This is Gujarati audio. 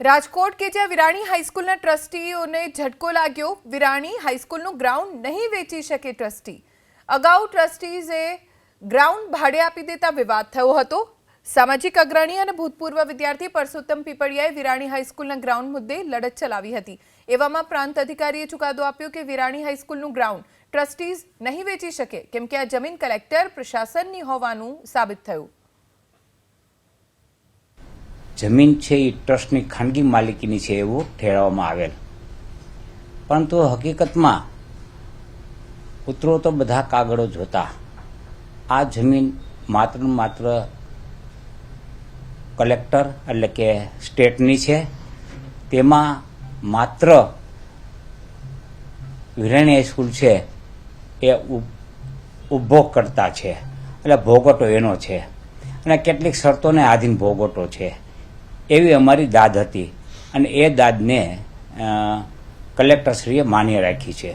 રાજકોટ કે જ્યાં વિરાણી હાઈસ્કૂલના ટ્રસ્ટીઓને ઝટકો લાગ્યો, વિરાણી હાઈસ્કૂલનું ગ્રાઉન્ડ નહીં વેચી શકે ટ્રસ્ટી. અગાઉ ટ્રસ્ટીઝે ગ્રાઉન્ડ ભાડે આપી દેતા વિવાદ થયો હતો. સામાજિક અગ્રણી અને ભૂતપૂર્વ વિદ્યાર્થી પરસોત્તમ પીપળિયાએ વિરાણી હાઈસ્કૂલના ગ્રાઉન્ડ મુદ્દે લડત ચલાવી હતી. એવામાં પ્રાંત અધિકારીએ ચુકાદો આપ્યો કે વિરાણી હાઈસ્કૂલનું ગ્રાઉન્ડ ટ્રસ્ટીઝ નહીં વેચી શકે, કેમ કે આ જમીન કલેક્ટર, પ્રશાસનની હોવાનું સાબિત થયું. જમીન છે એ ટ્રસ્ટની ખાનગી માલિકીની છે એવું ઠેરવવામાં આવેલ. પરંતુ હકીકતમાં પુત્રો તો બધા કાગળો જોતા. આ જમીન માત્ર માત્ર કલેક્ટર એટલે કે સ્ટેટની છે. તેમાં માત્ર વિરાણી હાઈસ્કૂલ છે એ ઉપભોગ કરતા છે. એટલે ભોગટો એનો છે. અને કેટલીક શરતોને આધીન ભોગવટો છે. એવી અમારી દાદ હતી. અને એ દાદને કલેક્ટરશ્રીએ માન્ય રાખી છે.